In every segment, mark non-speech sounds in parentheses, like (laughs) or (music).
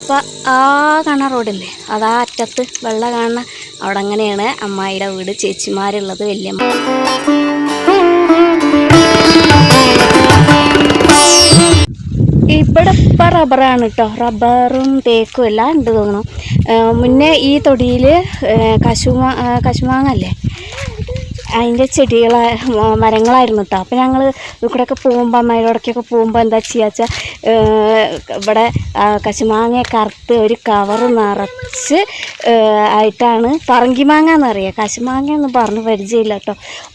അപ്പം ആ കാണുന്ന റോഡില്ലേ. അതാ അറ്റത്ത് വെള്ളം കാണുന്ന അവിടെ അങ്ങനെയാണ് അമ്മായിയുടെ വീട് ചേച്ചിമാരുള്ളത് വല്യമ്മ. ഇവിടെ ഇപ്പം റബ്ബറാണ് കേട്ടോ റബ്ബറും തേക്കും എല്ലാം ഉണ്ട് തോന്നുന്നു. മുന്നേ ഈ തൊടിയിൽ കശുമാ ആ, കശുമാങ്ങ അല്ലേ? അതിന്റെ ചെടികൾ മരങ്ങളായിരുന്നു കേട്ടോ അപ്പോൾ ഞങ്ങൾ ഇവിടെയൊക്കെ പോകുമ്പോൾ അമ്മയോടൊക്കെയൊക്കെ പോകുമ്പോൾ എന്താ ചെയ്യുക വെച്ചാൽ ഇവിടെ കശുമാങ്ങ കറുത്ത് ഒരു കവർ നിറച്ച് ആയിട്ടാണ് പറങ്കിമാങ്ങ എന്നറിയാം കശുമാങ്ങ എന്ന് പറഞ്ഞ് പരിചയമില്ല കേട്ടോ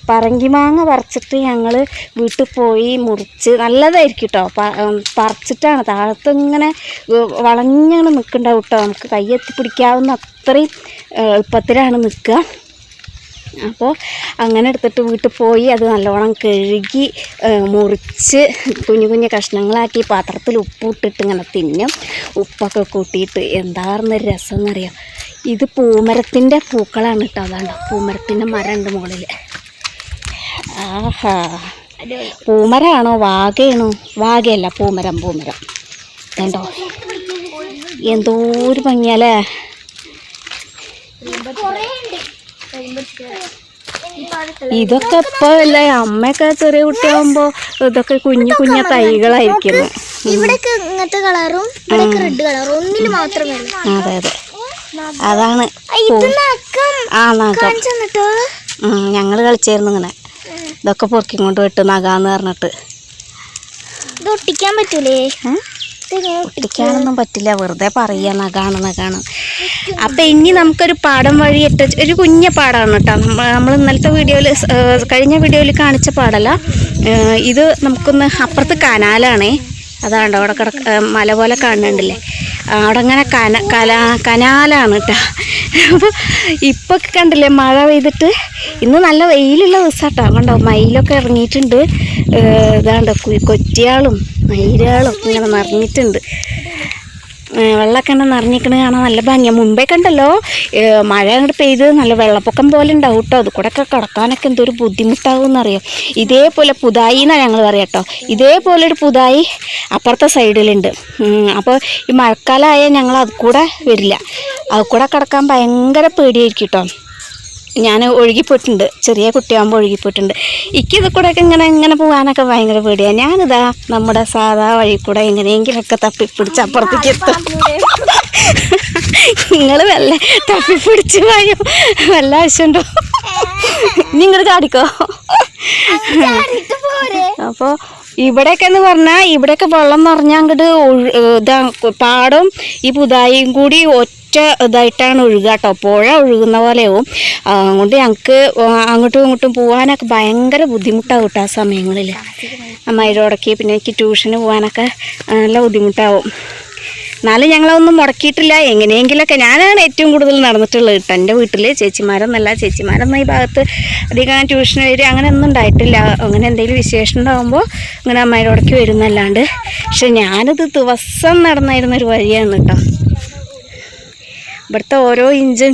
പറങ്കിമാങ്ങ പറിച്ചിട്ട് ഞങ്ങൾ വീട്ടിൽ പോയി മുറിച്ച് നല്ലതായിരിക്കും കേട്ടോ പറിച്ചിട്ടാണ്. താഴത്ത് ഇങ്ങനെ വളഞ്ഞങ്ങനെ നിൽക്കുന്നുണ്ടാവും കേട്ടോ നമുക്ക് കൈ എത്തിപ്പിടിക്കാവുന്ന അത്രയും എളുപ്പത്തിലാണ് നിൽക്കുക. അപ്പോൾ അങ്ങനെ എടുത്തിട്ട് വീട്ടിൽ പോയി അത് നല്ലോണം കഴുകി മുറിച്ച് കുഞ്ഞു കുഞ്ഞു കഷ്ണങ്ങളാക്കി പാത്രത്തിൽ ഉപ്പ് ഇട്ടിട്ട് ഇങ്ങനെ തിന്നും. ഉപ്പൊക്കെ കൂട്ടിയിട്ട് എന്താർന്ന രസം എന്നറിയാം ഇത് പൂമരത്തിന്റെ പൂക്കളാണ് കേട്ടോ അതാണ്ടോ പൂമരത്തിന്റെ മരമുണ്ട് മുകളിൽ. ആഹാ. പൂമരമാണോ വാഗയാണോ? വാഗയല്ല പൂമരം പൂമരം. കണ്ടോ? എന്തോ ഒരു ഭംഗിയല്ലേ? ഇതൊക്കെ ഇപ്പൊ അല്ലേ അമ്മയൊക്കെ ചെറിയ കുട്ടിയാവുമ്പോ ഇതൊക്കെ കുഞ്ഞു കുഞ്ഞു തൈകളായിരിക്കുന്നു ഇവിടൊക്കെ ഇങ്ങനത്തെ കളറും റെഡ് കളറും ഒന്നിൽ മാത്രമേ അതെ അതെ. അതാണ് ഞങ്ങൾ ആ ഞങ്ങൾ കളിച്ചായിരുന്നു ഇങ്ങനെ. ഇതൊക്കെ പൊറുക്കിങ്ങോട്ട് കൊണ്ട് വിട്ട് നഖാന്ന് പറഞ്ഞിട്ട്. ഇത് ഒട്ടിക്കാൻ പറ്റൂലേ? ഒട്ടിക്കാനൊന്നും പറ്റില്ല. വെറുതെ പറയുക നഖാണ് നഖാണ് അപ്പം ഇനി നമുക്കൊരു പാടം വഴി ഇട്ട ഒരു കുഞ്ഞ പാടാണ് കേട്ടോ. നമ്മൾ ഇന്നലത്തെ വീഡിയോയിൽ കഴിഞ്ഞ വീഡിയോയിൽ കാണിച്ച പാടല്ല. ഇത് നമുക്കൊന്ന് അപ്പുറത്ത് കനാലാണേ. അതാണ്ടോ അവിടെ കിടക്ക മല പോലെ കാണുന്നുണ്ടല്ലേ. അവിടെ അങ്ങനെ കന കല കനാലാണ് കേട്ടോ. അപ്പോൾ ഇപ്പോൾ കണ്ടില്ലേ മഴ പെയ്തിട്ട് ഇന്ന് നല്ല വെയിലുള്ള ദിവസം കേട്ടോ. കണ്ടോ മയിലൊക്കെ ഇറങ്ങിയിട്ടുണ്ട്. ഇതാണ്ടോ കൊറ്റിയാളും മയിലുകളും ഇങ്ങനെ നിറഞ്ഞിട്ടുണ്ട്. വെള്ളമൊക്കെ ഇങ്ങനെ നിറഞ്ഞിക്കണ കാണാൻ നല്ല ഭംഗിയാണ് മുമ്പേ കണ്ടല്ലോ മഴ അങ്ങോട്ട് പെയ്ത് നല്ല വെള്ളപ്പൊക്കം പോലെ ഉണ്ടാവും കേട്ടോ. അത് കൂടെ ഒക്കെ കിടക്കാനൊക്കെ എന്തൊരു ബുദ്ധിമുട്ടാവും എന്നറിയോ ഇതേപോലെ പുതായി എന്നാണ് ഞങ്ങൾ പറയാം കേട്ടോ. ഇതേപോലെ ഒരു പുതായി അപ്പുറത്തെ സൈഡിലുണ്ട്. അപ്പോൾ ഈ മഴക്കാലമായാൽ ഞങ്ങൾ അത് കൂടെ വരില്ല. അത് കൂടെ കിടക്കാൻ ഭയങ്കര പേടിയായിരിക്കും കേട്ടോ. ഞാൻ ഒഴുകിപ്പോയിട്ടുണ്ട്. ചെറിയ കുട്ടിയാകുമ്പോൾ ഒഴുകിപ്പോയിട്ടുണ്ട്. എനിക്ക് ഇത് കൂടെ ഒക്കെ ഇങ്ങനെ ഇങ്ങനെ പോകാനൊക്കെ ഭയങ്കര പേടിയാണ് ഞാനിതാ നമ്മുടെ സാധാ വഴി കൂടെ എങ്ങനെയെങ്കിലൊക്കെ തപ്പിപ്പിടിച്ച് അപ്പുറത്തേക്ക് എത്തും. നിങ്ങൾ വല്ല തപ്പിപ്പിടിച്ച് പോയോ വല്ല ആവശ്യമുണ്ടോ? നിങ്ങൾ ചാടിക്കോ? അപ്പോൾ ഇവിടെയൊക്കെ എന്ന് പറഞ്ഞാൽ ഇവിടെയൊക്കെ വെള്ളം നിറഞ്ഞാൽ അങ്ങോട്ട് ഇതാ പാടം. ഈ പുതായും കൂടി ഒറ്റ ഇതായിട്ടാണ് ഒഴുകുക കേട്ടോ പുഴ ഒഴുകുന്ന പോലെയാവും. അതുകൊണ്ട് ഞങ്ങൾക്ക് അങ്ങോട്ടും ഇങ്ങോട്ടും പോകാനൊക്കെ ഭയങ്കര ബുദ്ധിമുട്ടാവും കേട്ടോ ആ സമയങ്ങളിൽ അമ്മയോടൊക്കെ പിന്നെ എനിക്ക് ട്യൂഷന് പോകാനൊക്കെ നല്ല ബുദ്ധിമുട്ടാവും. എന്നാലും ഞങ്ങളൊന്നും മുടക്കിയിട്ടില്ല. എങ്ങനെയെങ്കിലൊക്കെ ഞാനാണ് ഏറ്റവും കൂടുതൽ നടന്നിട്ടുള്ളത് കേട്ടോ എന്റെ വീട്ടിൽ ചേച്ചിമാരൊന്നല്ല ചേച്ചിമാരൊന്നും ഈ ഭാഗത്ത് അധികം ട്യൂഷൻ വരിക അങ്ങനെ ഒന്നും ഉണ്ടായിട്ടില്ല. അങ്ങനെ എന്തെങ്കിലും വിശേഷം ഉണ്ടാകുമ്പോൾ ഇങ്ങനെ ഉടക്കി വരുന്നല്ലാണ്ട്. പക്ഷെ ഞാനത് ദിവസം നടന്നിരുന്നൊരു വഴിയാണ് കേട്ടോ ഇവിടുത്തെ ഓരോ ഇഞ്ചും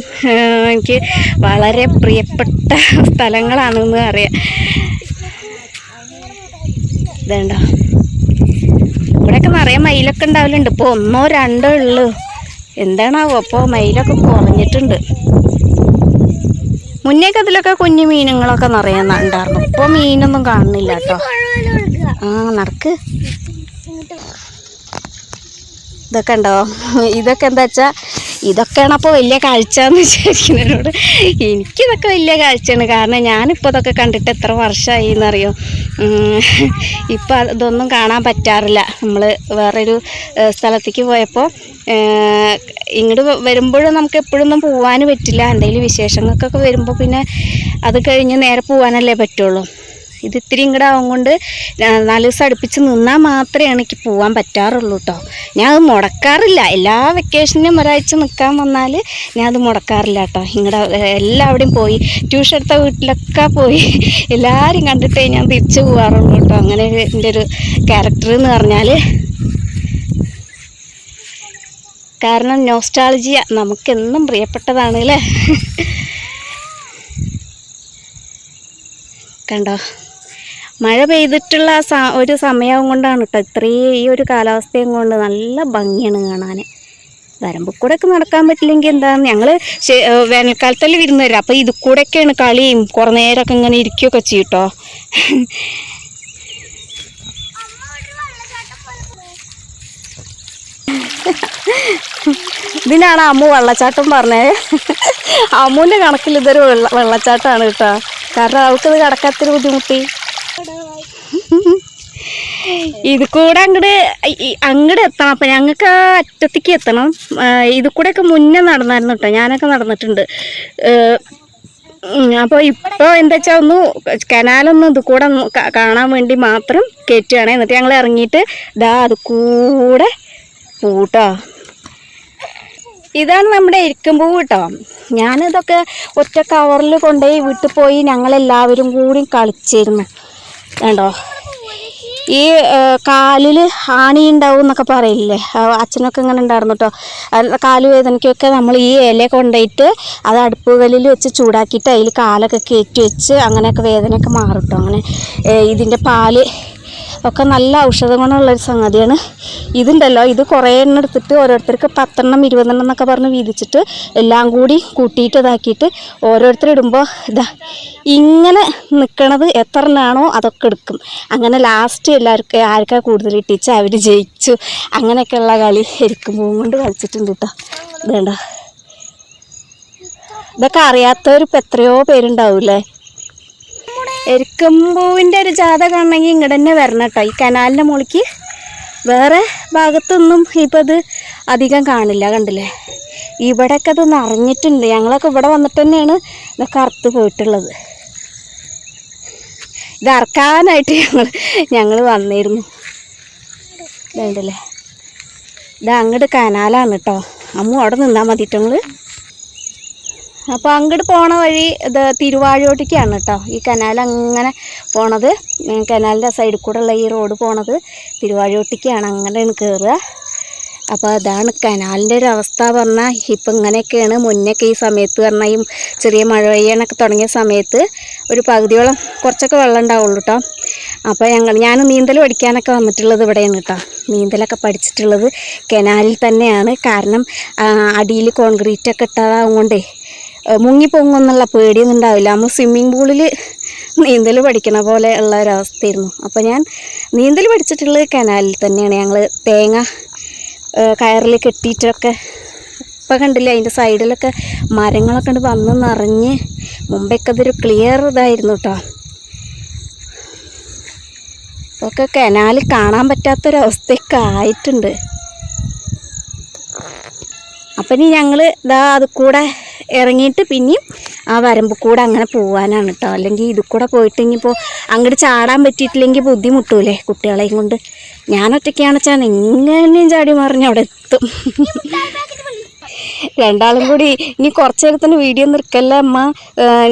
എനിക്ക് വളരെ പ്രിയപ്പെട്ട സ്ഥലങ്ങളാണെന്ന് അറിയാം. ഇതേണ്ടോ? ഇവിടെയൊക്കെ നിറയെ മയിലൊക്കെ ഉണ്ടാവലുണ്ട്. ഇപ്പോൾ ഒന്നോ രണ്ടോ ഉള്ളു. എന്താണാവോ? അപ്പോൾ മയിലൊക്കെ കുറഞ്ഞിട്ടുണ്ട്. മുന്നേക്ക് അതിലൊക്കെ കുഞ്ഞു മീനുകളൊക്കെ നിറയെ ഉണ്ടായിരുന്നു. ഇപ്പോൾ മീനൊന്നും കാണുന്നില്ല കേട്ടോ. ആ നടക്ക്. ഇതൊക്കെ ഉണ്ടോ? ഇതൊക്കെ എന്താ വെച്ചാൽ ഇതൊക്കെയാണ് അപ്പോൾ വലിയ കാഴ്ച എന്ന് വിചാരിക്കുന്നവരോട് എനിക്കിതൊക്കെ വലിയ കാഴ്ചയാണ്. കാരണം ഞാനിപ്പോൾ ഇതൊക്കെ കണ്ടിട്ട് എത്ര വർഷമായി എന്നറിയോ ഇപ്പം ഇതൊന്നും കാണാൻ പറ്റാറില്ല. നമ്മൾ വേറൊരു സ്ഥലത്തേക്ക് പോയപ്പോൾ ഇങ്ങോട്ട് വരുമ്പോഴും നമുക്ക് എപ്പോഴൊന്നും പോകാൻ പറ്റില്ല. എന്തെങ്കിലും വിശേഷങ്ങൾക്കൊക്കെ വരുമ്പോൾ പിന്നെ അത് കഴിഞ്ഞ് നേരെ പോകാനല്ലേ പറ്റുള്ളൂ. ഇത് ഇത്തിരി ഇങ്ങോട്ട് ആവും കൊണ്ട് നാല് ദിവസം അടുപ്പിച്ച് നിന്നാൽ മാത്രമേ എനിക്ക് പോകാൻ പറ്റാറുള്ളൂ കേട്ടോ ഞാൻ അത് മുടക്കാറില്ല. എല്ലാ വെക്കേഷനും ഒരാഴ്ച നിൽക്കാൻ വന്നാൽ ഞാൻ അത് മുടക്കാറില്ല കേട്ടോ ഇങ്ങോട്ട് എല്ലാവിടെയും പോയി ട്യൂഷൻ എടുത്ത വീട്ടിലൊക്കെ പോയി (laughs) എല്ലാവരും കണ്ടിട്ടേ ഞാൻ തിരിച്ചു പോകാറുള്ളൂ കേട്ടോ അങ്ങനെ എന്റെ ഒരു ക്യാരക്ടർ എന്ന് പറഞ്ഞാൽ കാരണം നോസ്റ്റാളജിയ നമുക്കെന്നും പ്രിയപ്പെട്ടതാണ് അല്ലേ (laughs) കണ്ടോ? മഴ പെയ്തിട്ടുള്ള ആ ഒരു സമയവും കൊണ്ടാണ് കേട്ടോ ഇത്രയും ഈ ഒരു കാലാവസ്ഥയും കൊണ്ട് നല്ല ഭംഗിയാണ് കാണാൻ വരമ്പ് കൂടെ ഒക്കെ നടക്കാൻ പറ്റില്ലെങ്കിൽ എന്താണ്? ഞങ്ങൾ വേനൽക്കാലത്തല്ലേ വിരുന്ന് വരാം അപ്പോൾ ഇത് കൂടെയൊക്കെയാണ് കളിയും കുറേ നേരമൊക്കെ ഇങ്ങനെ ഇരിക്കുകയൊക്കെ ചെയ്യട്ടോ. ഇതിനാണ് അമ്മു വെള്ളച്ചാട്ടം പറഞ്ഞത് അമ്മുവിന്റെ കണക്കിൽ ഇതൊരു വെള്ള വെള്ളച്ചാട്ടമാണ് കേട്ടോ. കാരണം അവൾക്കിത് കടക്കാത്തൊരു ബുദ്ധിമുട്ടി. ഇത് കൂടെ അങ്ങോട്ട് അങ്ങോട്ട് എത്തണം. അപ്പം ഞങ്ങൾക്ക് ആ അറ്റത്തേക്ക് എത്തണം. ഇത് കൂടെയൊക്കെ മുന്നേ നടന്നായിരുന്നു കേട്ടോ ഞാനൊക്കെ നടന്നിട്ടുണ്ട്. അപ്പോൾ ഇപ്പോൾ എന്താ വെച്ചാൽ ഒന്ന് കനാലൊന്ന് ഇത് കൂടെ കാണാൻ വേണ്ടി മാത്രം കയറ്റുകയാണ് എന്നിട്ട് ഞങ്ങൾ ഇറങ്ങിയിട്ട് ദാ അത് കൂടെ പൂട്ടോ. ഇതാണ് നമ്മുടെ എരിക്കുമ്പൂ കേട്ടോ ഞാനിതൊക്കെ ഒറ്റ കവറിൽ കൊണ്ടുപോയി വീട്ടിൽ പോയി ഞങ്ങളെല്ലാവരും കൂടി കളിച്ചിരുന്നു. കണ്ടോ? ഈ കാലിൽ ആണി ഉണ്ടാവും എന്നൊക്കെ പറയില്ലേ? അച്ഛനൊക്കെ ഇങ്ങനെ ഉണ്ടായിരുന്നു കേട്ടോ കാൽ വേദനയ്ക്കൊക്കെ നമ്മൾ ഈ ഇല കൊണ്ടുപോയിട്ട് അത് അടുപ്പുകലിൽ വെച്ച് ചൂടാക്കിയിട്ട് അതിൽ കാലൊക്കെ കയറ്റി വെച്ച് അങ്ങനെയൊക്കെ വേദനയൊക്കെ മാറും കേട്ടോ അങ്ങനെ ഇതിന്റെ പാൽ ഒക്കെ നല്ല ഔഷധ ഗുണമുള്ളൊരു സംഗതിയാണ്. ഇതുണ്ടല്ലോ ഇത് കുറേ എണ്ണം എടുത്തിട്ട് ഓരോരുത്തർക്ക് പത്തെണ്ണം ഇരുപതെണ്ണം എന്നൊക്കെ പറഞ്ഞ് വീതിച്ചിട്ട് എല്ലാം കൂടി കൂട്ടിയിട്ട് ഇതാക്കിയിട്ട് ഓരോരുത്തർ ഇടുമ്പോൾ ഇതാ ഇങ്ങനെ നിൽക്കണത് എത്ര എണ്ണാണോ അതൊക്കെ എടുക്കും. അങ്ങനെ ലാസ്റ്റ് എല്ലാവർക്കും ആർക്കാ കൂടുതൽ ഇട്ടിച്ച് അവർ ജയിച്ചു. അങ്ങനെയൊക്കെയുള്ള കളി എരിക്കുമ്പോൾ കൊണ്ട് കളിച്ചിട്ടുണ്ട് കേട്ടോ ഇതേണ്ട? ഇതൊക്കെ അറിയാത്തവരിപ്പോൾ എത്രയോ പേരുണ്ടാവൂലേ എരിക്കമ്പൂവിന്റെ ഒരു ജാഥ കാണണമെങ്കിൽ ഇങ്ങോട്ട് തന്നെ വരണം കേട്ടോ. ഈ കനാലിന്റെ മുകളിലേക്ക് വേറെ ഭാഗത്തൊന്നും ഇപ്പോൾ അത് അധികം കാണില്ല കണ്ടില്ലേ? ഇവിടെയൊക്കെ അത് നിറഞ്ഞിട്ടുണ്ട്. ഞങ്ങളൊക്കെ ഇവിടെ വന്നിട്ട് തന്നെയാണ് ഇതൊക്കെ അറുത്ത് പോയിട്ടുള്ളത്. ഇത് അറക്കാനായിട്ട് ഞങ്ങൾ ഞങ്ങൾ വന്നിരുന്നു. ഇതുണ്ടല്ലേ? ഇത് അങ്ങോട്ട് കനാലാണ് കേട്ടോ. അമ്മ അവിടെ നിന്നാൽ മതിട്ടോ അപ്പോൾ അങ്ങോട്ട് പോണ വഴി ഇത് തിരുവാഴോട്ടേക്കാണ് കേട്ടോ ഈ കനാൽ അങ്ങനെ പോണത്. കനാലിന്റെ സൈഡിൽ കൂടെ ഉള്ള ഈ റോഡ് പോണത് തിരുവാഴോട്ടേക്കാണ്. അങ്ങനെയാണ് കയറുക അപ്പോൾ അതാണ് കനാലിന്റെ ഒരു അവസ്ഥ പറഞ്ഞാൽ ഇപ്പം ഇങ്ങനെയൊക്കെയാണ്. മുന്നൊക്കെ ഈ സമയത്ത് പറഞ്ഞാൽ ഈ ചെറിയ മഴ പെയ്യാനൊക്കെ തുടങ്ങിയ സമയത്ത് ഒരു പകുതിയോളം കുറച്ചൊക്കെ വെള്ളം ഉണ്ടാവുള്ളൂ കേട്ടോ അപ്പോൾ ഞങ്ങൾ ഞാൻ നീന്തൽ പഠിക്കാനൊക്കെ വന്നിട്ടുള്ളത് ഇവിടെയാണ് കേട്ടോ നീന്തലൊക്കെ പഠിച്ചിട്ടുള്ളത് കനാലിൽ തന്നെയാണ്. കാരണം അടിയിൽ കോൺക്രീറ്റൊക്കെ ഇട്ടതാകൊണ്ടേ മുങ്ങിപ്പൊങ്ങുന്നുള്ള പേടിയൊന്നും ഉണ്ടാവില്ല. നമ്മൾ സ്വിമ്മിങ് പൂളിൽ നീന്തൽ പഠിക്കണ പോലെ ഉള്ള ഒരവസ്ഥയായിരുന്നു അപ്പോൾ ഞാൻ നീന്തൽ പഠിച്ചിട്ടുള്ളത് കനാലിൽ തന്നെയാണ്. ഞങ്ങൾ തേങ്ങ കയറിൽ കെട്ടിയിട്ടൊക്കെ ഇപ്പം കണ്ടില്ലേ അതിന്റെ സൈഡിലൊക്കെ മരങ്ങളൊക്കെ ഉണ്ട് വന്ന് നിറഞ്ഞ് മുമ്പൊക്കെ അതൊരു ക്ലിയർ ഇതായിരുന്നു കേട്ടോ ഒക്കെ കനാൽ കാണാൻ പറ്റാത്തൊരവസ്ഥയൊക്കെ ആയിട്ടുണ്ട്. അപ്പം ഇനി ഞങ്ങൾ ഇതാ അത് കൂടെ ഇറങ്ങിയിട്ട് പിന്നെയും ആ വരമ്പ് കൂടെ അങ്ങനെ പോകാനാണ് കേട്ടോ അല്ലെങ്കിൽ ഇത് കൂടെ പോയിട്ട് ഇനിയിപ്പോൾ അങ്ങോട്ട് ചാടാൻ പറ്റിയിട്ടില്ലെങ്കിൽ ബുദ്ധിമുട്ടൂലേ കുട്ടികളെയും കൊണ്ട്. ഞാൻ ഒറ്റയ്ക്കാണ് വെച്ചാൽ എങ്ങനെയും ചാടി മറിഞ്ഞ് അവിടെ എത്തും. രണ്ടാളും കൂടി ഇനി കുറച്ച് നേരത്തിന് വീഡിയോ നിർക്കല്ലേ അമ്മ?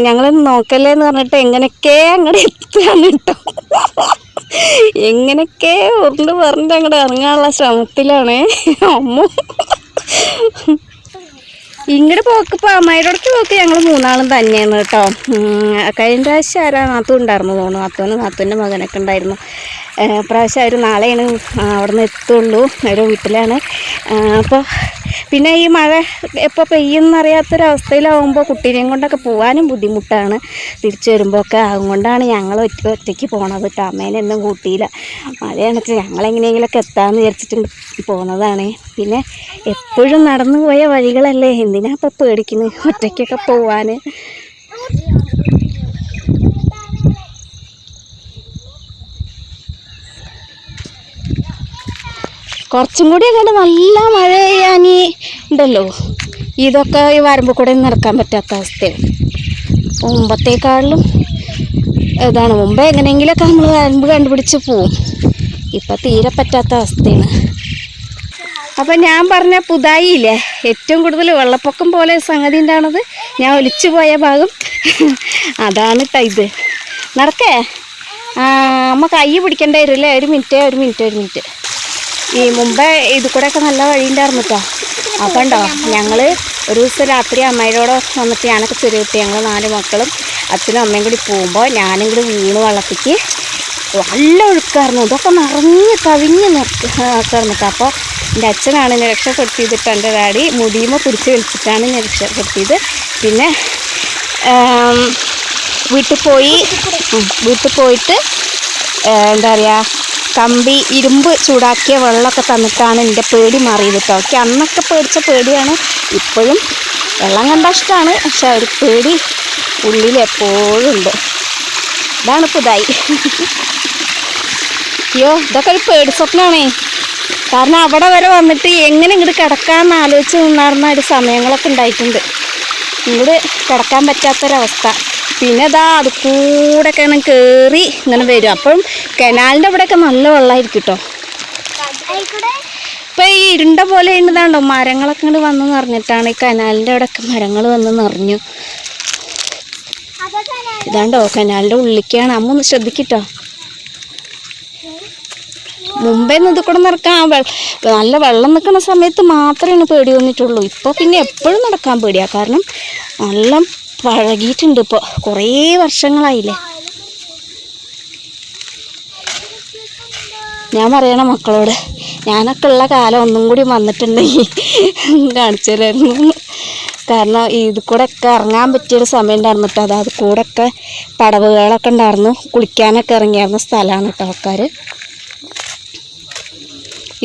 ഞങ്ങളൊന്ന് നോക്കല്ലേ എന്ന് പറഞ്ഞിട്ട് എങ്ങനെയൊക്കെ അങ്ങോട്ട് എത്തുകയാണ് കേട്ടോ എങ്ങനെയൊക്കെ ഉരുണ്ട് പറഞ്ഞിട്ട് അങ്ങോട്ട് ഇറങ്ങാനുള്ള ശ്രമത്തിലാണ് അമ്മ. ഇങ്ങോട്ട് പോക്ക് ഇപ്പോൾ അമ്മായിരോടത്ത് പോക്ക് ഞങ്ങൾ മൂന്നാളും തന്നെയാണ് കേട്ടോ. കഴിഞ്ഞ പ്രാവശ്യം ആരാ നാത്തു ഉണ്ടായിരുന്നു തോന്നുന്നു. നാത്തുവിന് മകനൊക്കെ ഉണ്ടായിരുന്നു. പ്രാവശ്യം അവർ നാളെയാണ് അവിടെ നിന്ന് എത്തുള്ളൂ ഒരു വീട്ടിലാണ്. അപ്പോൾ പിന്നെ ഈ മഴ എപ്പോൾ പെയ്യുന്നറിയാത്തൊരവസ്ഥയിലാവുമ്പോൾ കുട്ടീനെയും കൊണ്ടൊക്കെ പോകാനും ബുദ്ധിമുട്ടാണ്. തിരിച്ചു വരുമ്പോൾ ഒക്കെ അതുകൊണ്ടാണ് ഞങ്ങൾ ഒറ്റ ഒറ്റയ്ക്ക് പോണത് കേട്ടോ. അമ്മേനെ ഒന്നും കൂട്ടിയില്ല. മഴയാണെന്ന് ഞങ്ങളെങ്ങനെയെങ്കിലുമൊക്കെ എത്താമെന്ന് വിചാരിച്ചിട്ട് പോകുന്നതാണ് പിന്നെ എപ്പോഴും നടന്നു പോയ വഴികളല്ലേ? എന്തിനാ ഇപ്പോൾ പേടിക്കുന്നത് ഒറ്റയ്ക്കൊക്കെ പോവാൻ കുറച്ചും കൂടി അങ്ങനെ നല്ല മഴ പെയ്യാനി ഉണ്ടല്ലോ. ഇതൊക്കെ ഈ വരമ്പ് കൂടെ നടക്കാൻ പറ്റാത്ത അവസ്ഥയാണ്. മുമ്പത്തേക്കാളിലും ഇതാണ്. മുമ്പ് എങ്ങനെയെങ്കിലൊക്കെ നമ്മൾ വരമ്പ് കണ്ടുപിടിച്ച് പോവും. ഇപ്പം തീരെ പറ്റാത്ത അവസ്ഥയാണ്. അപ്പം ഞാൻ പറഞ്ഞ പുതായില്ലേ ഏറ്റവും കൂടുതൽ വെള്ളപ്പൊക്കം പോലെ സംഗതി ഉണ്ടാണത് ഞാൻ ഒലിച്ചു പോയ ഭാഗം. അതാണ് ഇത്. നടക്കേ? അമ്മ കൈ പിടിക്കേണ്ടി വരും അല്ലേ? ഒരു മിനിറ്റ് ഒരു മിനിറ്റ് ഒരു മിനിറ്റ്. ഈ മുമ്പേ ഇത് കൂടെ ഒക്കെ നല്ല വഴി ഉണ്ടായിരുന്നു കേട്ടോ അപ്പം ഉണ്ടോ ഞങ്ങൾ ഒരു ദിവസം രാത്രി അമ്മയോടെ വന്നിട്ട് ഞാനൊക്കെ ചെറിയ കുട്ടി ഞങ്ങൾ നാല് മക്കളും അച്ഛനും അമ്മയും കൂടി പോകുമ്പോൾ ഞാനും കൂടി വീണ് വള്ളത്തേക്ക് നല്ല ഒഴുക്കായിരുന്നു. ഇതൊക്കെ നിറഞ്ഞ് കവിഞ്ഞ് നിർത്തി കേട്ടോ അപ്പോൾ എന്റെ അച്ഛനാണ് എന്നെ രക്ഷപ്പെടുത്തിയതിട്ട് എന്റെ ഡാഡി മുടിയുമ്പോൾ പിടിച്ച് വലിച്ചിട്ടാണ് എന്നെ രക്ഷപ്പെടുത്തിയത്. പിന്നെ വീട്ടിൽ പോയി വീട്ടിൽ പോയിട്ട് എന്താ പറയുക കമ്പി ഇരുമ്പ് ചൂടാക്കിയ വെള്ളമൊക്കെ തന്നിട്ടാണ് എന്റെ പേടി മാറിയത് കേട്ടോ ഓക്കെ അന്നൊക്കെ പേടിച്ച പേടിയാണ്. ഇപ്പോഴും വെള്ളം കണ്ട ഇഷ്ടമാണ് പക്ഷെ ഒരു പേടി ഉള്ളിൽ എപ്പോഴും ഉണ്ട്. ഇതാണ് പുതായി. അയ്യോ ഇതൊക്കെ ഒരു പേടി സ്വപ്നമാണേ കാരണം അവിടെ വരെ വന്നിട്ട് എങ്ങനെ ഇങ്ങോട്ട് കിടക്കാമെന്ന് ആലോചിച്ച് നിന്നാർന്ന ഒരു സമയങ്ങളൊക്കെ ഉണ്ടായിട്ടുണ്ട്. ഇങ്ങോട്ട് കിടക്കാൻ പറ്റാത്തൊരവസ്ഥ. പിന്നെ ഇതാ അത് കൂടെ ഒക്കെ ഇങ്ങനെ കയറി ഇങ്ങനെ വരും. അപ്പം കനാലിന്റെ അവിടെയൊക്കെ നല്ല വെള്ളമായിരിക്കും കേട്ടോ ഇപ്പൊ ഇപ്പം ഈ ഇരുണ്ട പോലെ ഉണ്ടതാണ്ടോ മരങ്ങളൊക്കെ ഇങ്ങോട്ട് വന്ന് നിറഞ്ഞിട്ടാണ് ഈ കനാലിന്റെ അവിടെയൊക്കെ മരങ്ങൾ വന്ന് നിറഞ്ഞു ഇതാണ്ടോ? കനാലിന്റെ ഉള്ളിക്കാണ് അമ്മ ഒന്ന് ശ്രദ്ധിക്കട്ടോ. മുമ്പേ നിന്ന് കൂടെ നടക്കാൻ നല്ല വെള്ളം നിൽക്കുന്ന സമയത്ത് മാത്രമേ പേടി വന്നിട്ടുള്ളൂ. ഇപ്പോൾ പിന്നെ എപ്പോഴും നടക്കാൻ പേടിയാ. കാരണം നല്ല പഴകിയിട്ടുണ്ട് ഇപ്പോൾ കുറേ വർഷങ്ങളായില്ലേ. ഞാൻ പറയണം മക്കളോട് ഞാനൊക്കെ ഉള്ള കാലം ഒന്നും കൂടി വന്നിട്ടുണ്ടെങ്കിൽ കാണിച്ചു തരായിരുന്നു കാരണം ഇത് കൂടെ ഒക്കെ ഇറങ്ങാൻ പറ്റിയൊരു സമയം ഉണ്ടായിരുന്നു കേട്ടോ. അതായത് കൂടെ ഒക്കെ പടവുകളൊക്കെ ഉണ്ടായിരുന്നു. കുളിക്കാനൊക്കെ ഇറങ്ങിയായിരുന്ന സ്ഥലമാണ് കേട്ടോ ആൾക്കാർ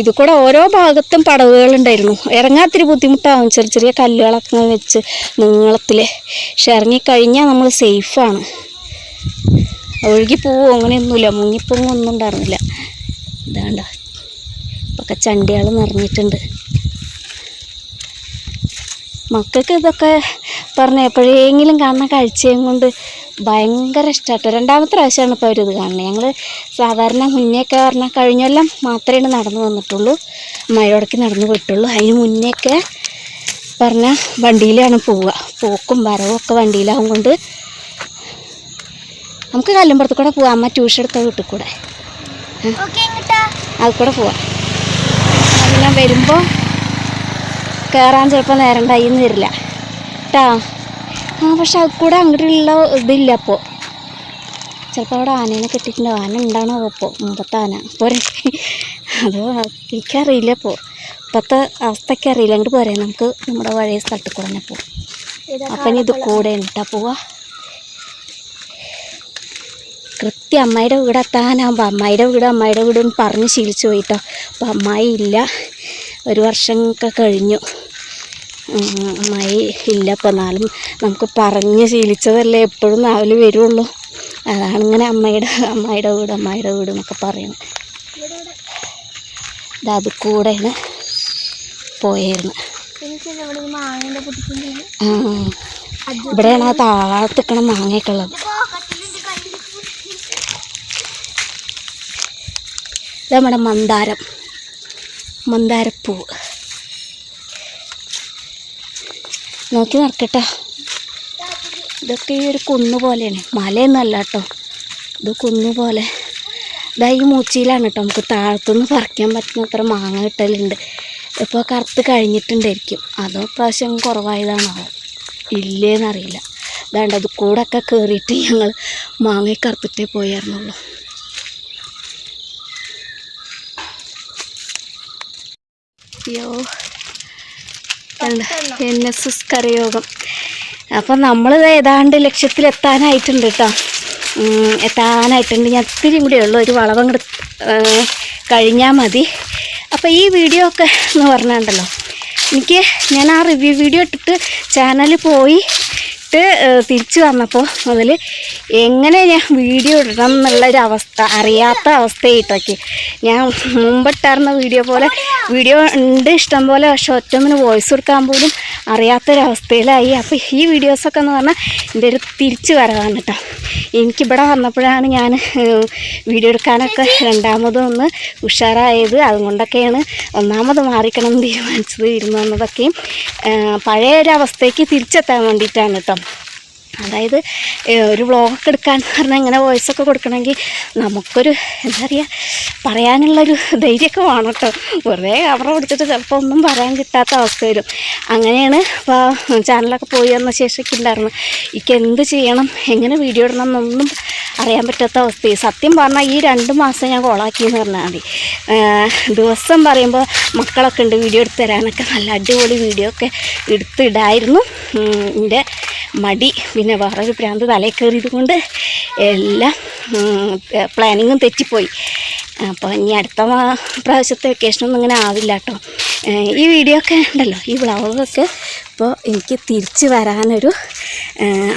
ഇത് കൂടെ ഓരോ ഭാഗത്തും പടവുകളുണ്ടായിരുന്നു. ഇറങ്ങാത്തിരി ബുദ്ധിമുട്ടാവും. ചെറിയ ചെറിയ കല്ലുകളൊക്കെ വെച്ച് നീളത്തിൽ പക്ഷെ ഇറങ്ങിക്കഴിഞ്ഞാൽ നമ്മൾ സേഫാണ്. ഒഴുകി പോവോ? അങ്ങനെയൊന്നുമില്ല. മുങ്ങിപ്പൊങ്ങും ഒന്നും ഉണ്ടായിരുന്നില്ല. ഇതാണ്ട. ഇപ്പൊക്കെ ചണ്ടികൾ നിറഞ്ഞിട്ടുണ്ട്. മക്കൾക്ക് ഇതൊക്കെ പറഞ്ഞ എപ്പോഴെങ്കിലും കാണുന്ന കാഴ്ചയും കൊണ്ട് ഭയങ്കര ഇഷ്ടമാട്ടോ രണ്ടാമത്തെ പ്രാവശ്യമാണ് ഇപ്പോൾ അവരിത് കാണുന്നത്. ഞങ്ങൾ സാധാരണ മുന്നേയൊക്കെ പറഞ്ഞാൽ കഴിഞ്ഞെല്ലാം മാത്രമേ നടന്നു വന്നിട്ടുള്ളൂ. മഴയോടക്ക് നടന്നു പോയിട്ടുള്ളൂ. അതിന് മുന്നേയൊക്കെ പറഞ്ഞാൽ വണ്ടിയിലാണ് പോവുക. പോക്കും വരവും ഒക്കെ വണ്ടിയിലാവും കൊണ്ട് നമുക്ക് കല്ലുമ്പുറത്ത് കൂടെ പോവാം. അമ്മ ട്യൂഷൻ എടുത്ത വീട്ടിൽ കൂടെ. അത് കൂടെ പോവാം. പിന്നെ വരുമ്പോൾ കയറാൻ ചിലപ്പോൾ നേരം ഉണ്ടായിന്ന് വരില്ല. കേട്ടോ ആ പക്ഷെ അത് കൂടെ അങ്ങോട്ടുള്ള ഇതില്ല അപ്പോൾ. ചിലപ്പോൾ അവിടെ ആനേനെ കെട്ടിയിട്ടുണ്ടോ. ആന ഉണ്ടാണോ അപ്പോൾ മുമ്പത്തെ ആന. പോരെ. അത് എനിക്കറിയില്ല അപ്പോൾ. ഇപ്പോഴത്തെ അവസ്ഥയ്ക്ക് അറിയില്ല. അങ്ങോട്ട് പോരെ. നമുക്ക് നമ്മുടെ പഴയ സ്ഥലത്ത് കൂടെ തന്നെ പോകും അപ്പം ഇനി ഇത് കൂടെ ഉണ്ടാ പോവാ. കൃത്യം അമ്മയുടെ വീട് എത്താനാകുമ്പോൾ അമ്മായിയുടെ വീട് അമ്മായിയുടെ വീട് പറഞ്ഞ് ശീലിച്ചു പോയിട്ടോ. അപ്പം അമ്മായി ഇല്ല. ഒരു വർഷമൊക്കെ കഴിഞ്ഞു. അമ്മായി ഇല്ല എന്നാലും നമുക്ക് പറഞ്ഞ് ശീലിച്ചതല്ലേ എപ്പോഴും നാവിൽ വരുള്ളൂ. അതാണ് ഇങ്ങനെ അമ്മയുടെ അമ്മായിയുടെ വീട് അമ്മയുടെ വീട് എന്നൊക്കെ പറയുന്നത് ഇത് അത് കൂടെയാണ് പോയായിരുന്നു ഇവിടെയാണ് ആ താഴത്തിക്കണ മാങ്ങയൊക്കെ ഉള്ളത്. ഇത് നമ്മുടെ മന്ദാരം. മന്ദാരപ്പൂവ്. നോക്കി നടക്കട്ടെ. ഇതൊക്കെ ഈ ഒരു കുന്നു പോലെയാണ്. മലയൊന്നുമല്ല കേട്ടോ ഇത് കുന്നു പോലെ. ഇതാ ഈ മൂച്ചിയിലാണ് കേട്ടോ. നമുക്ക് താഴത്തുനിന്ന് പറിക്കാൻ പറ്റുന്ന അത്ര മാങ്ങ കിട്ടലുണ്ട്. ഇപ്പോൾ കറുത്ത് കഴിഞ്ഞിട്ടുണ്ടായിരിക്കും. അതോ പ്രാവശ്യം കുറവായതാണാവോ ഇല്ലേന്നറിയില്ല. അതാണ്ട് അത് കൂടെ ഒക്കെ കയറിയിട്ട് ഞങ്ങൾ മാങ്ങ കറുത്തിട്ടേ പോയായിരുന്നുള്ളൂ. അയ്യോ എൻ എസ് എസ് കരയോഗം. അപ്പം നമ്മൾ ഏതാണ്ട് ലക്ഷ്യത്തിലെത്താനായിട്ടുണ്ട് കേട്ടോ എത്താനായിട്ടുണ്ട്. ഞാൻ ഇത്തിരി കൂടെ ഉള്ളൂ. ഒരു വളവങ്ങട് കഴിഞ്ഞാൽ മതി. അപ്പോൾ ഈ വീഡിയോ ഒക്കെ എന്ന് പറഞ്ഞാണ്ടല്ലോ. എനിക്ക് ഞാൻ ആ റിവ്യൂ വീഡിയോ ഇട്ടിട്ട് ചാനൽ പോയി ഇട്ട് തിരിച്ചു വന്നപ്പോൾ മുതൽ എങ്ങനെ ഞാൻ വീഡിയോ ഇടണം എന്നുള്ളൊരു അവസ്ഥ അറിയാത്ത അവസ്ഥയായിട്ടൊക്കെ ഞാൻ മുമ്പിട്ടായിരുന്ന വീഡിയോ പോലെ വീഡിയോ ഉണ്ട് ഇഷ്ടം പോലെ പക്ഷെ ഒറ്റമിന് വോയിസ് കൊടുക്കാൻ പോലും അറിയാത്തൊരവസ്ഥയിലായി അപ്പോൾ ഈ വീഡിയോസൊക്കെ എന്ന് പറഞ്ഞാൽ എന്റെ ഒരു തിരിച്ചു വരവാണ് കേട്ടോ എനിക്കിവിടെ വന്നപ്പോഴാണ് ഞാൻ വീഡിയോ എടുക്കാനൊക്കെ രണ്ടാമതൊന്ന് ഉഷാറായത്. അതുകൊണ്ടൊക്കെയാണ് ഒന്നാമത് മാറിക്കണം തീരുമാനിച്ചത് ഇരുന്നു വന്നതൊക്കെയും പഴയ ഒരു അവസ്ഥയ്ക്ക് തിരിച്ചെത്താൻ വേണ്ടിയിട്ടാണ് കേട്ടോ അതായത് ഒരു വ്ളോഗൊക്കെ എടുക്കാൻ പറഞ്ഞാൽ ഇങ്ങനെ വോയിസൊക്കെ കൊടുക്കണമെങ്കിൽ നമുക്കൊരു എന്താ പറയുക പറയാനുള്ളൊരു ധൈര്യമൊക്കെ വേണം കേട്ടോ. വെറുതെ കവറ പിടിച്ചിട്ട് ചിലപ്പോൾ ഒന്നും പറയാൻ കിട്ടാത്ത അവസ്ഥ വരും. അങ്ങനെയാണ് ഇപ്പോൾ ചാനലൊക്കെ പോയി വന്ന ശേഷമൊക്കെ ഉണ്ടായിരുന്നു. എനിക്ക് എന്ത് ചെയ്യണം എങ്ങനെ വീഡിയോ ഇടണം എന്നൊന്നും അറിയാൻ പറ്റാത്ത അവസ്ഥ. സത്യം പറഞ്ഞാൽ ഈ രണ്ട് മാസം ഞാൻ കോളാക്കിയെന്ന് പറഞ്ഞാൽ മതി. ദിവസം പറയുമ്പോൾ മക്കളൊക്കെ ഉണ്ട് വീഡിയോ എടുത്ത് തരാനൊക്കെ നല്ല അടിപൊളി വീഡിയോ ഒക്കെ എടുത്തിടായിരുന്നു. എന്റെ മടി പിന്നെ വേറൊരു പ്രാന്ത് തലയിൽ കയറിയത് കൊണ്ട് എല്ലാം പ്ലാനിങ്ങും തെറ്റിപ്പോയി. അപ്പോൾ ഇനി അടുത്ത പ്രാവശ്യത്തെ വെക്കേഷനൊന്നും ഇങ്ങനെ ആവില്ല കേട്ടോ ഈ വീഡിയോ ഒക്കെ ഉണ്ടല്ലോ ഈ വ്ളോഗൊക്കെ ഇപ്പോൾ എനിക്ക് തിരിച്ചു വരാനൊരു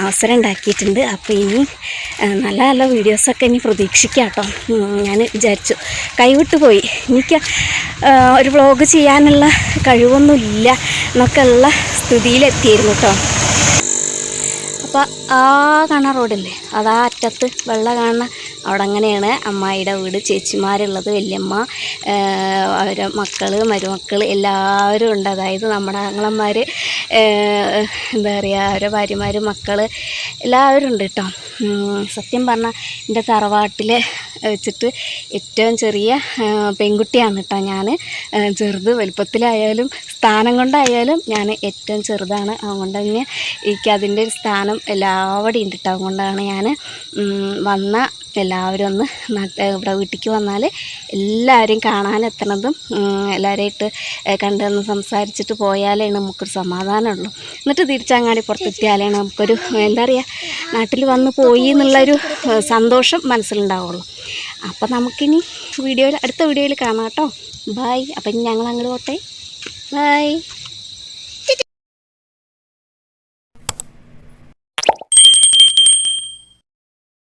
അവസരം ഉണ്ടാക്കിയിട്ടുണ്ട്. അപ്പോൾ ഇനി നല്ല നല്ല വീഡിയോസൊക്കെ ഇനി പ്രതീക്ഷിക്കാം കേട്ടോ ഞാൻ വിചാരിച്ചു. കൈവിട്ട് പോയി. എനിക്ക് ഒരു വ്ളോഗ് ചെയ്യാനുള്ള കഴിവൊന്നുമില്ല എന്നൊക്കെ ഉള്ള സ്ഥിതിയിലെത്തിയിരുന്നു കേട്ടോ അപ്പോൾ ആ കാണുന്ന റോഡില്ലേ? അതാ അറ്റത്ത് വെള്ള കാണുന്ന അവിടെ അങ്ങനെയാണ് അമ്മായിയുടെ വീട് ചേച്ചിമാരുള്ളത് വല്യമ്മ അവരെ മക്കൾ മരുമക്കൾ എല്ലാവരും ഉണ്ട്. അതായത് നമ്മുടെ ആങ്ങളന്മാർ എന്താ പറയുക അവരെ ഭാര്യമാർ മക്കൾ എല്ലാവരും ഉണ്ട് കേട്ടോ. സത്യം പറഞ്ഞാൽ എന്റെ തറവാട്ടിൽ വെച്ചിട്ട് ഏറ്റവും ചെറിയ പെൺകുട്ടിയാണ് കേട്ടോ ഞാൻ ചെറുത് വലുപ്പത്തിലായാലും സ്ഥാനം കൊണ്ടായാലും ഞാൻ ഏറ്റവും ചെറുതാണ്. അതുകൊണ്ട് തന്നെ എനിക്ക് അതിന്റെ ഒരു സ്ഥാനം എല്ലാവിടെയും ഉണ്ട് കേട്ടോ. അതുകൊണ്ടാണ് ഞാൻ വന്ന എല്ലാവരും ഒന്ന് നട്ട് ഇവിടെ വീട്ടിലേക്ക് വന്നാൽ എല്ലാവരെയും കാണാനെത്തണതും എല്ലാവരെയായിട്ട് കണ്ടെന്ന് സംസാരിച്ചിട്ട് പോയാലേ നമുക്കൊരു സമാധാനമുള്ളൂ. എന്നിട്ട് തിരിച്ചങ്ങാടി പുറത്തെത്തിയാലേ നമുക്കൊരു എന്താ പറയുക നാട്ടിൽ വന്ന് പോയി എന്നുള്ളൊരു സന്തോഷം മനസ്സിലുണ്ടാവുള്ളൂ. അപ്പോൾ നമുക്കിനി വീഡിയോയിൽ അടുത്ത വീഡിയോയിൽ കാണാം കേട്ടോ. ബായ് അപ്പം ഇനി ഞങ്ങൾ അങ്ങോട്ട് പോട്ടെ. ബായ്